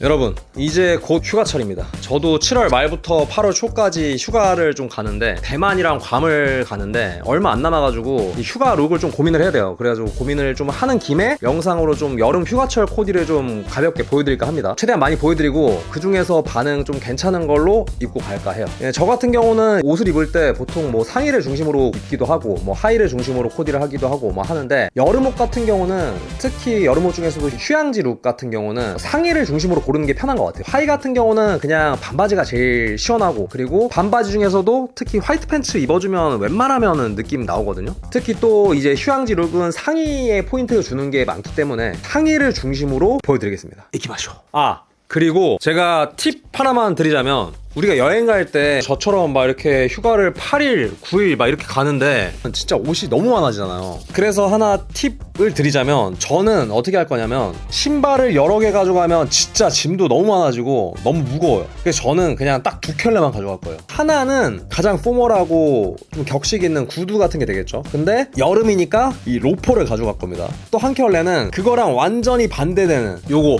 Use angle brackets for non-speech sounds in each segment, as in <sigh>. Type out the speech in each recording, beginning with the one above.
여러분 이제 곧 휴가철입니다. 저도 7월 말부터 8월 초까지 휴가를 좀 가는데 대만이랑 괌을 가는데 얼마 안 남아가지고 이 휴가 룩을 좀 고민을 해야 돼요. 그래가지고 고민을 좀 하는 김에 영상으로 좀 여름 휴가철 코디를 좀 가볍게 보여드릴까 합니다. 최대한 많이 보여드리고 그 중에서 반응 좀 괜찮은 걸로 입고 갈까 해요. 예, 저 같은 경우는 옷을 입을 때 보통 뭐 상의를 중심으로 입기도 하고 뭐 하의를 중심으로 코디를 하기도 하고 뭐 하는데 여름옷 같은 경우는 특히 여름옷 중에서도 휴양지 룩 같은 경우는 상의를 중심으로 고르는 게 편한 것 같아요. 하의 같은 경우는 그냥 반바지가 제일 시원하고 그리고 반바지 중에서도 특히 화이트 팬츠 입어주면 웬만하면은 느낌 나오거든요. 특히 또 이제 휴양지 룩은 상의에 포인트를 주는 게 많기 때문에 상의를 중심으로 보여드리겠습니다. 이기마쇼. 아 그리고 제가 팁 하나만 드리자면 우리가 여행 갈 때 저처럼 막 이렇게 휴가를 8일, 9일 막 이렇게 가는데 진짜 옷이 너무 많아지잖아요. 그래서 하나 팁을 드리자면 저는 어떻게 할 거냐면 신발을 여러 개 가져가면 진짜 짐도 너무 많아지고 너무 무거워요. 그래서 저는 그냥 딱 두 켤레만 가져갈 거예요. 하나는 가장 포멀하고 좀 격식 있는 구두 같은 게 되겠죠. 근데 여름이니까 이 로퍼를 가져갈 겁니다. 또 한 켤레는 그거랑 완전히 반대되는 요거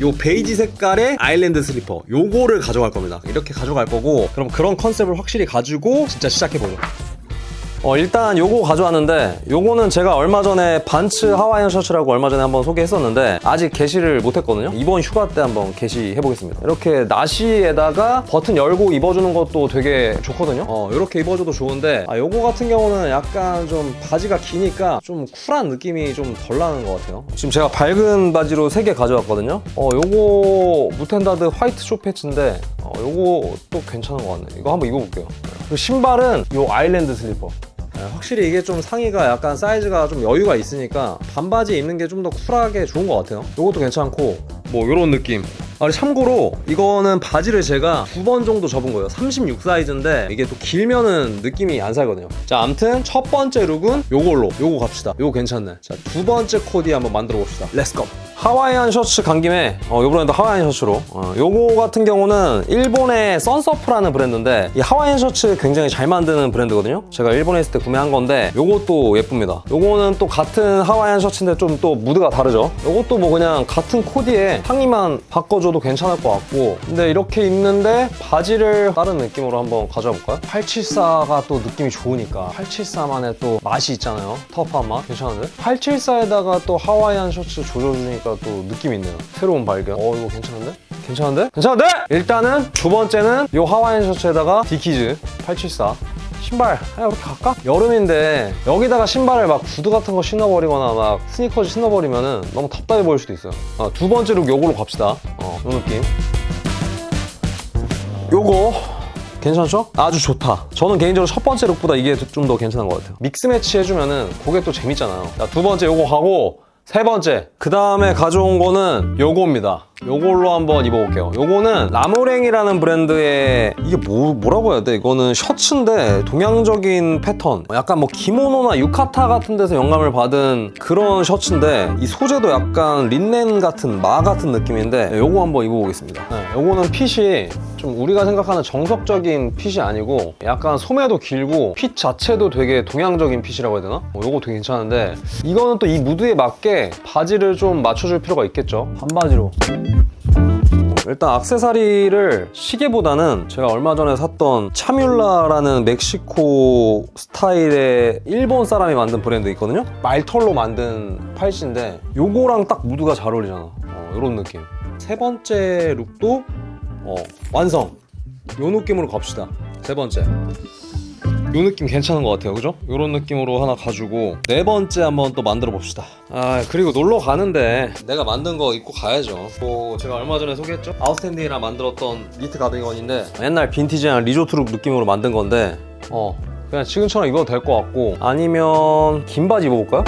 요 베이지 색깔의 아일랜드 슬리퍼. 요거를 가져갈 겁니다. 이렇게 가져갈 거고 그럼 그런 컨셉을 확실히 가지고 진짜 시작해보죠 어 일단 요거 가져왔는데 요거는 제가 얼마 전에 반츠 하와이안 셔츠라고 얼마 전에 한번 소개했었는데 아직 게시를 못했거든요. 이번 휴가 때 한번 게시해 보겠습니다. 이렇게 나시에다가 버튼 열고 입어주는 것도 되게 좋거든요. 어 이렇게 입어줘도 좋은데 아 요거 같은 경우는 약간 좀 바지가 기니까 좀 쿨한 느낌이 좀 덜 나는 것 같아요. 지금 제가 밝은 바지로 3개 가져왔거든요. 어 요거 무텐다드 화이트 쇼패치인데 어 요거 또 괜찮은 것 같네. 이거 한번 입어볼게요. 그리고 신발은 요 아일랜드 슬리퍼. 네, 확실히 이게 좀 상의가 약간 사이즈가 좀 여유가 있으니까 반바지 입는 게 좀 더 쿨하게 좋은 것 같아요. 이것도 괜찮고 뭐 이런 느낌. 아, 참고로 이거는 바지를 제가 두 번 정도 접은 거예요. 36 사이즈인데 이게 또 길면은 느낌이 안 살거든요. 자, 암튼 첫 번째 룩은 요걸로 요거 갑시다. 요거 괜찮네. 자, 두 번째 코디 한번 만들어 봅시다. 렛츠고. 하와이안 셔츠 간 김에 어, 요번에도 하와이안 셔츠로. 어, 요거 같은 경우는 일본의 선서프라는 브랜드인데 이 하와이안 셔츠 굉장히 잘 만드는 브랜드거든요. 제가 일본에 있을 때 구매한 건데 요것도 예쁩니다. 요거는 또 같은 하와이안 셔츠인데 좀 또 무드가 다르죠. 요것도 뭐 그냥 같은 코디에 상의만 바꿔줘도 괜찮을 것 같고. 근데 이렇게 입는데 바지를 다른 느낌으로 한번 가져와 볼까요? 874가 또 느낌이 좋으니까. 874만의 또 맛이 있잖아요. 터프한 맛. 괜찮은데? 874에다가 또 하와이안 셔츠 조져주니까 또 느낌 있네요 새로운 발견 어 이거 괜찮은데? 괜찮은데? 괜찮은데? 일단은 두 번째는 요 하와이안 셔츠에다가 디키즈 874 신발 그냥 이렇게 갈까? 여름인데 여기다가 신발을 막 구두 같은 거 신어버리거나 막 스니커즈 신어버리면은 너무 답답해 보일 수도 있어요 아, 두 번째 룩 요걸로 갑시다 어, 요 느낌 요거 괜찮죠? 아주 좋다. 저는 개인적으로 첫 번째 룩보다 이게 좀 더 괜찮은 것 같아요. 믹스 매치 해주면은 그게 또 재밌잖아요. 자, 두 번째 요거 하고 세 번째 그 다음에 가져온 거는 요거입니다. 요걸로 한번 입어볼게요. 요거는 라무랭이라는 브랜드의 이게 뭐, 뭐라고 해야 돼? 이거는 셔츠인데 동양적인 패턴. 약간 뭐 기모노나 유카타 같은 데서 영감을 받은 그런 셔츠인데 이 소재도 약간 린넨 같은 마 같은 느낌인데 요거 한번 입어보겠습니다. 네, 요거는 핏이 좀 우리가 생각하는 정석적인 핏이 아니고 약간 소매도 길고 핏 자체도 되게 동양적인 핏이라고 해야 되나? 어, 요거 되게 괜찮은데 이거는 또 이 무드에 맞게 바지를 좀 맞춰줄 필요가 있겠죠. 반바지로. 일단 악세사리를 시계보다는 제가 얼마 전에 샀던 차뮬라라는 멕시코 스타일의 일본 사람이 만든 브랜드 있거든요? 말털로 만든 팔찌인데 요거랑 딱 무드가 잘 어울리잖아. 어, 요런 느낌. 세 번째 룩도 어, 완성. 요 느낌으로 갑시다. 세 번째 요 느낌 괜찮은 것 같아요 그죠? 요런 느낌으로 하나 가지고 네 번째 한번 또 만들어 봅시다 아 그리고 놀러 가는데 내가 만든 거 입고 가야죠 뭐 제가 얼마 전에 소개했죠? 아웃스탠딩이랑 만들었던 니트 가디건인데 옛날 빈티지한 리조트룩 느낌으로 만든 건데 어 그냥 지금처럼 입어도 될 것 같고 아니면 긴 바지 입어볼까요?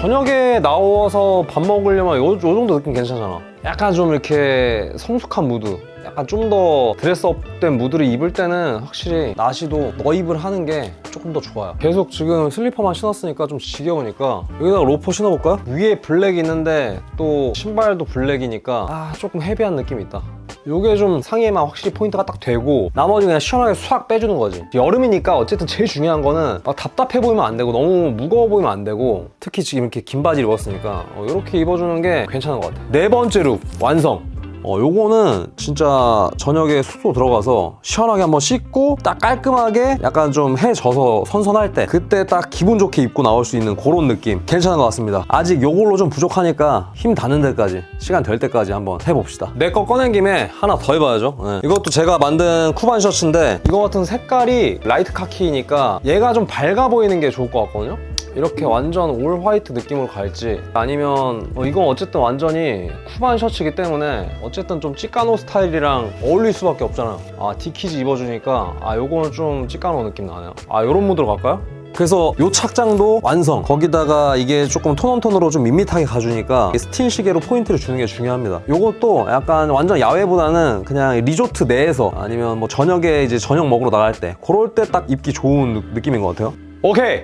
저녁에 나와서 밥 먹으려면 요, 요 정도 느낌 괜찮잖아. 약간 좀 이렇게 성숙한 무드. 약간 좀 더 드레스업된 무드를 입을 때는 확실히 나시도 너입을 하는 게 조금 더 좋아요. 계속 지금 슬리퍼만 신었으니까 좀 지겨우니까 여기다가 로퍼 신어볼까요? 위에 블랙 있는데 또 신발도 블랙이니까 아 조금 헤비한 느낌이 있다. 요게 좀 상의에만 확실히 포인트가 딱 되고 나머지 그냥 시원하게 싹 빼주는 거지. 여름이니까 어쨌든 제일 중요한 거는 막 답답해 보이면 안 되고 너무 무거워 보이면 안 되고 특히 지금 이렇게 긴 바지를 입었으니까 어, 이렇게 입어주는 게 괜찮은 것 같아. 네 번째 룩 완성 어, 요거는 진짜 저녁에 숙소 들어가서 시원하게 한번 씻고 딱 깔끔하게 약간 좀 해 져서 선선할 때 그때 딱 기분 좋게 입고 나올 수 있는 그런 느낌 괜찮은 것 같습니다. 아직 요걸로 좀 부족하니까 힘 닿는 데까지 시간 될 때까지 한번 해봅시다. 내 거 꺼낸 김에 하나 더 해봐야죠. 네. 이것도 제가 만든 쿠반 셔츠인데 이거 같은 색깔이 라이트 카키니까 얘가 좀 밝아 보이는 게 좋을 것 같거든요 이렇게 완전 올 화이트 느낌으로 갈지 아니면 어, 이건 어쨌든 완전히 쿠반 셔츠이기 때문에 어쨌든 좀 찌까노 스타일이랑 어울릴 수밖에 없잖아요 아 디키즈 입어주니까 아 요거는 좀 찌까노 느낌 나네요. 아 요런 무드로 갈까요? 그래서 요 착장도 완성. 거기다가 이게 조금 톤온톤으로 좀 밋밋하게 가주니까 스틸 시계로 포인트를 주는 게 중요합니다. 요것도 약간 완전 야외보다는 그냥 리조트 내에서 아니면 뭐 저녁에 이제 저녁 먹으러 나갈 때 그럴 때 딱 입기 좋은 느- 느낌인 것 같아요. 오케이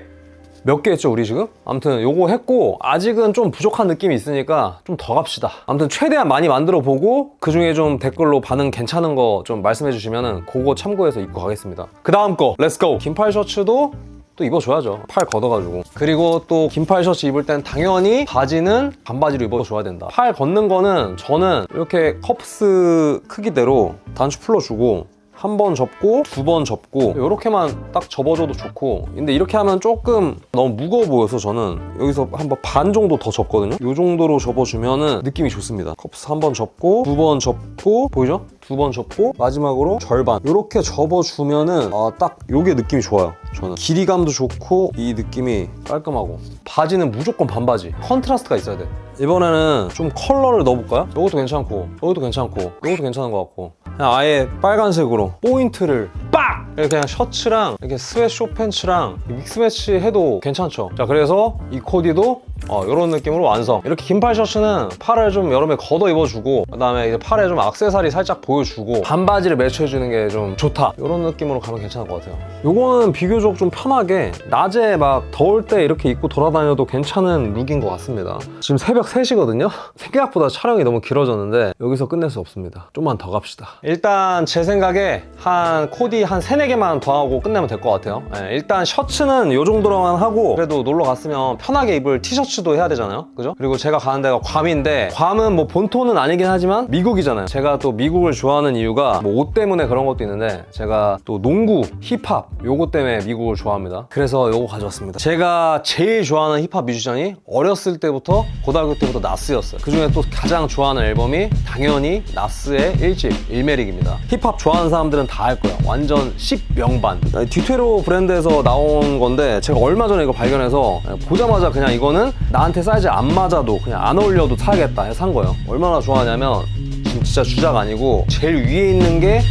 몇 개 했죠 우리 지금? 아무튼 요거 했고 아직은 좀 부족한 느낌이 있으니까 좀 더 갑시다. 아무튼 최대한 많이 만들어 보고 그 중에 좀 댓글로 반응 괜찮은 거 좀 말씀해 주시면은 그거 참고해서 입고 가겠습니다. 그 다음 거 렛츠고 긴팔 셔츠도 또 입어줘야죠. 팔 걷어가지고. 그리고 또 긴팔 셔츠 입을 땐 당연히 바지는 반바지로 입어줘야 된다. 팔 걷는 거는 저는 이렇게 컵스 크기대로 단추 풀어주고 한 번 접고 두 번 접고 이렇게만 딱 접어줘도 좋고. 근데 이렇게 하면 조금 너무 무거워 보여서 저는 여기서 한 번 반 정도 더 접거든요. 이 정도로 접어주면은 느낌이 좋습니다. 컵스 한 번 접고 두 번 접고 보이죠? 두 번 접고 마지막으로 절반. 이렇게 접어주면은 아, 딱 요게 느낌이 좋아요 저는. 길이감도 좋고 이 느낌이 깔끔하고. 바지는 무조건 반바지. 컨트라스트가 있어야 돼 이번에는 좀 컬러를 넣어볼까요? 이것도 괜찮고 이것도 괜찮고 이것도 괜찮은 것 같고 그냥 아예 빨간색으로 포인트를 빡! 이렇게 그냥 셔츠랑 이렇게 스웨트쇼 팬츠랑 믹스매치 해도 괜찮죠 자 그래서 이 코디도 어, 이런 느낌으로 완성. 이렇게 긴팔 셔츠는 팔을 좀 여름에 걷어 입어주고 그 다음에 이제 팔에 좀 악세사리 살짝 보여주고 반바지를 매치해주는 게 좀 좋다. 이런 느낌으로 가면 괜찮을 것 같아요. 요거는 비교적 좀 편하게 낮에 막 더울 때 이렇게 입고 돌아다녀도 괜찮은 룩인 것 같습니다. 지금 새벽 3시거든요? <laughs> 생각보다 촬영이 너무 길어졌는데 여기서 끝낼 수 없습니다. 좀만 더 갑시다. 일단 제 생각에 한 코디 한 3, 4개만 더 하고 끝내면 될 것 같아요. 예, 일단 셔츠는 요 정도로만 하고 그래도 놀러 갔으면 편하게 입을 티셔츠 도 해야 되잖아요. 그죠? 그리고 제가 가는 데가 괌인데 괌은 뭐 본토는 아니긴 하지만 미국이잖아요. 제가 또 미국을 좋아하는 이유가 뭐 옷 때문에 그런 것도 있는데 제가 또 농구, 힙합 요거 때문에 미국을 좋아합니다. 그래서 요거 가져왔습니다. 제가 제일 좋아하는 힙합 뮤지션이 어렸을 때부터 고등학교 때부터 나스였어요. 그 중에 또 가장 좋아하는 앨범이 당연히 나스의 1집 일메릭입니다. 힙합 좋아하는 사람들은 다 알 거야 완전 10명반. 디테로 브랜드에서 나온 건데 제가 얼마 전에 이거 발견해서 보자마자 그냥 이거는 나한테 사이즈 안 맞아도 그냥 안 어울려도 사야겠다 해서 산 거예요 얼마나 좋아하냐면 지금 진짜 주작 아니고 제일 위에 있는 게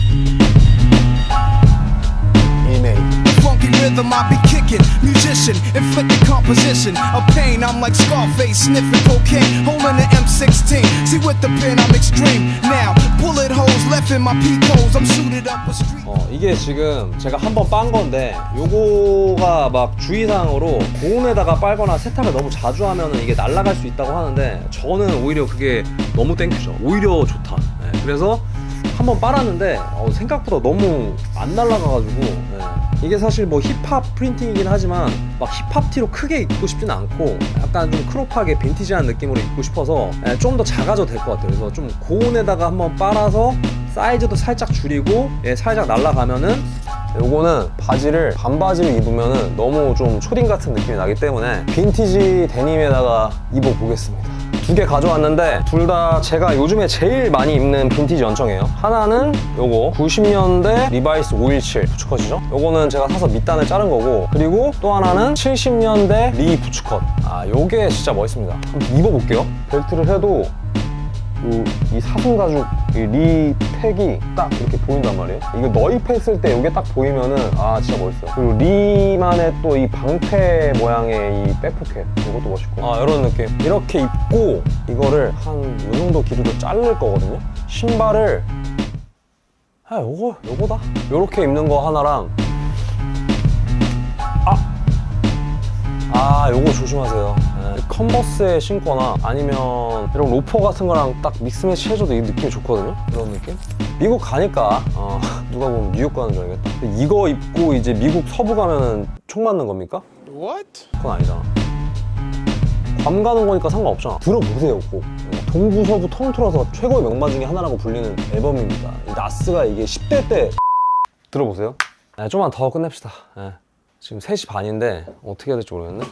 Funky rhythm I be kicking, musician, inflicting composition of pain. I'm like Scarface, sniffing cocaine, holding an M16. See with the pen I'm extreme. Now bullet holes left in my peak holes. I'm suited up with street. 어, 이게 지금 제가 한 번 빤 건데 요거가 막 주의사항으로 고온에다가 빨거나 세탁을 너무 자주 하면은 이게 날아갈 수 있다고 하는데 저는 오히려 그게 너무 땡큐죠 오히려 좋다 네, 그래서 한 번 빨았는데 어, 생각보다 너무 안 날아가가지고 네. 이게 사실 뭐 힙합 프린팅이긴 하지만 막 힙합 티로 크게 입고 싶진 않고 약간 좀 크롭하게 빈티지한 느낌으로 입고 싶어서 네, 좀더 작아져도 될 것 같아요 그래서 좀 고온에다가 한번 빨아서 사이즈도 살짝 줄이고 예, 살짝 날아가면은 요거는 바지를 반바지를 입으면은 너무 좀 초딩 같은 느낌이 나기 때문에 빈티지 데님에다가 입어보겠습니다. 두 개 가져왔는데 둘 다 제가 요즘에 제일 많이 입는 빈티지 연청이에요. 하나는 요거 90년대 리바이스 517 부츠컷이죠. 요거는 제가 사서 밑단을 자른 거고 그리고 또 하나는 70년대 리 부츠컷. 아 요게 진짜 멋있습니다. 한번 입어볼게요. 벨트를 해도 요, 이 사슴 가죽 이 리 팩이 딱 이렇게 보인단 말이에요. 이거 너입했을 때 이게 딱 보이면은 아 진짜 멋있어요. 그리고 리만의 또 이 방패 모양의 이 백포켓 이것도 멋있고 아 이런 느낌 이렇게 입고 이거를 한 이 정도 길이로 자를 거거든요. 신발을 아 요거 요거다. 요렇게 입는 거 하나랑 아 요거 조심하세요. 네. 컨버스에 신거나 아니면 이런 로퍼 같은 거랑 딱 믹스매치 해줘도 이 느낌이 좋거든요. 이런 느낌? 미국 가니까 어, <laughs> 누가 보면 뉴욕 가는 줄 알겠다. 이거 입고 이제 미국 서부 가면은 총 맞는 겁니까? What? 그건 아니잖아. 괌 가는 거니까 상관없잖아. 들어보세요, 꼭. 동부 서부 통틀어서 최고의 명반 중에 하나라고 불리는 앨범입니다. 이 나스가 이게 10대 때 들어보세요. 네, 좀만 더 끝냅시다. 네. 지금 3시 반인데 어떻게 해야 될지 모르겠네.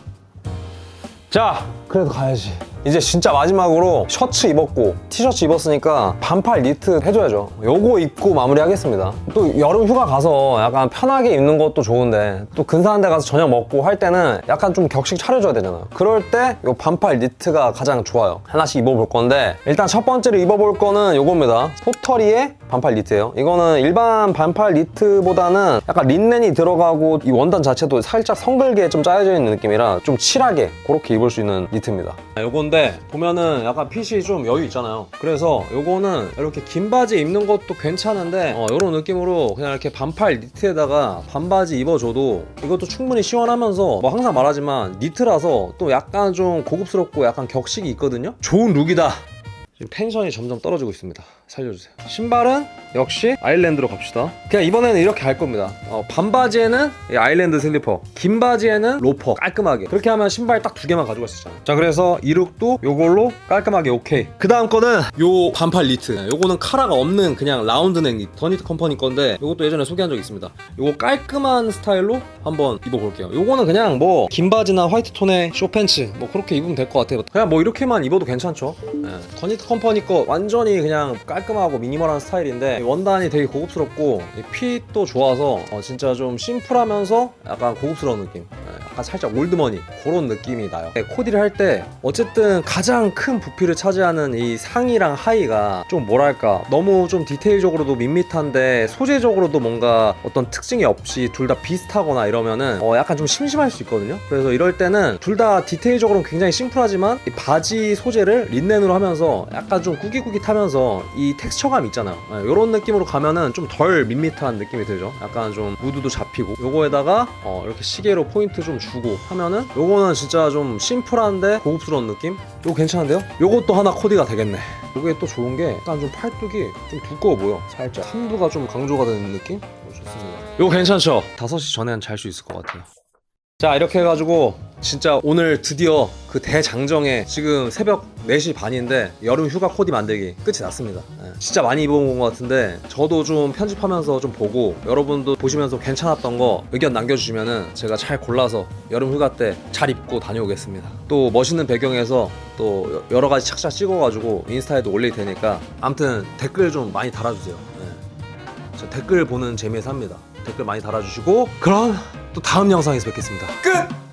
자, 그래도 가야지. 이제 진짜 마지막으로 셔츠 입었고 티셔츠 입었으니까 반팔 니트 해줘야죠. 요거 입고 마무리하겠습니다. 또 여름 휴가 가서 약간 편하게 입는 것도 좋은데 또 근사한 데 가서 저녁 먹고 할 때는 약간 좀 격식 차려줘야 되잖아요. 그럴 때 요 반팔 니트가 가장 좋아요. 하나씩 입어볼 건데 일단 첫 번째로 입어볼 거는 요겁니다. 포터리의 반팔 니트예요. 이거는 일반 반팔 니트보다는 약간 린넨이 들어가고 이 원단 자체도 살짝 성글게 좀 짜여져 있는 느낌이라 좀 칠하게 그렇게 입을 수 있는 니트입니다. 요건 데 보면은 약간 핏이 좀 여유 있잖아요. 그래서 요거는 이렇게 긴 바지 입는 것도 괜찮은데 어, 이런 느낌으로 그냥 이렇게 반팔 니트에다가 반바지 입어줘도 이것도 충분히 시원하면서 뭐 항상 말하지만 니트라서 또 약간 좀 고급스럽고 약간 격식이 있거든요. 좋은 룩이다. 지금 텐션이 점점 떨어지고 있습니다. 살려주세요. 신발은 역시 아일랜드로 갑시다. 그냥 이번에는 이렇게 할 겁니다. 어, 반바지에는 이 아일랜드 슬리퍼, 긴 바지에는 로퍼 깔끔하게. 그렇게 하면 신발 딱 두 개만 가지고 있었잖아요. 자 그래서 이 룩도 요걸로 깔끔하게 오케이. 그 다음 거는 요 반팔 니트. 요거는 카라가 없는 그냥 라운드넥 니트. 더니트 컴퍼니 건데 요것도 예전에 소개한 적 있습니다. 요거 깔끔한 스타일로 한번 입어볼게요. 요거는 그냥 뭐 긴 바지나 화이트 톤의 쇼팬츠 뭐 그렇게 입으면 될 것 같아요. 그냥 뭐 이렇게만 입어도 괜찮죠. 예. 더니트 컴퍼니 거 완전히 그냥 깔 끔하고 미니멀한 스타일인데 이 원단이 되게 고급스럽고 이 핏도 좋아서 어, 진짜 좀 심플하면서 약간 고급스러운 느낌. 예, 약간 살짝 올드머니 그런 느낌이 나요. 네, 코디를 할 때 어쨌든 가장 큰 부피를 차지하는 이 상의랑 하의가 좀 뭐랄까 너무 좀 디테일적으로도 밋밋한데 소재적으로도 뭔가 어떤 특징이 없이 둘 다 비슷하거나 이러면은 어, 약간 좀 심심할 수 있거든요. 그래서 이럴 때는 둘 다 디테일적으로는 굉장히 심플하지만 이 바지 소재를 린넨으로 하면서 약간 좀 꾸깃꾸깃하면서 이 텍스처감 있잖아요. 이런 느낌으로 가면은 좀 덜 밋밋한 느낌이 들죠. 약간 좀 무드도 잡히고 요거에다가 어, 이렇게 시계로 포인트 좀 주고 하면은 요거는 진짜 좀 심플한데 고급스러운 느낌? 요거 괜찮은데요? 요것도 하나 코디가 되겠네. 요게 또 좋은 게 약간 좀 팔뚝이 좀 두꺼워 보여. 살짝 삼두가 좀 강조가 되는 느낌? 어, 좋습니다. 요거 괜찮죠? 5시 전에는 잘수 있을 것 같아요. 자 이렇게 해가지고 진짜 오늘 드디어 그 대장정에 지금 새벽 4시 반인데 여름 휴가 코디 만들기 끝이 났습니다. 예, 진짜 많이 입어본 것 같은데 저도 좀 편집하면서 좀 보고 여러분도 보시면서 괜찮았던 거 의견 남겨주시면은 제가 잘 골라서 여름 휴가 때 잘 입고 다녀오겠습니다. 또 멋있는 배경에서 또 여러 가지 착샷 찍어가지고 인스타에도 올릴 테니까 아무튼 댓글 좀 많이 달아주세요. 예. 저 댓글 보는 재미에 삽니다. 댓글 많이 달아주시고 그럼 또 다음 영상에서 뵙겠습니다 끝!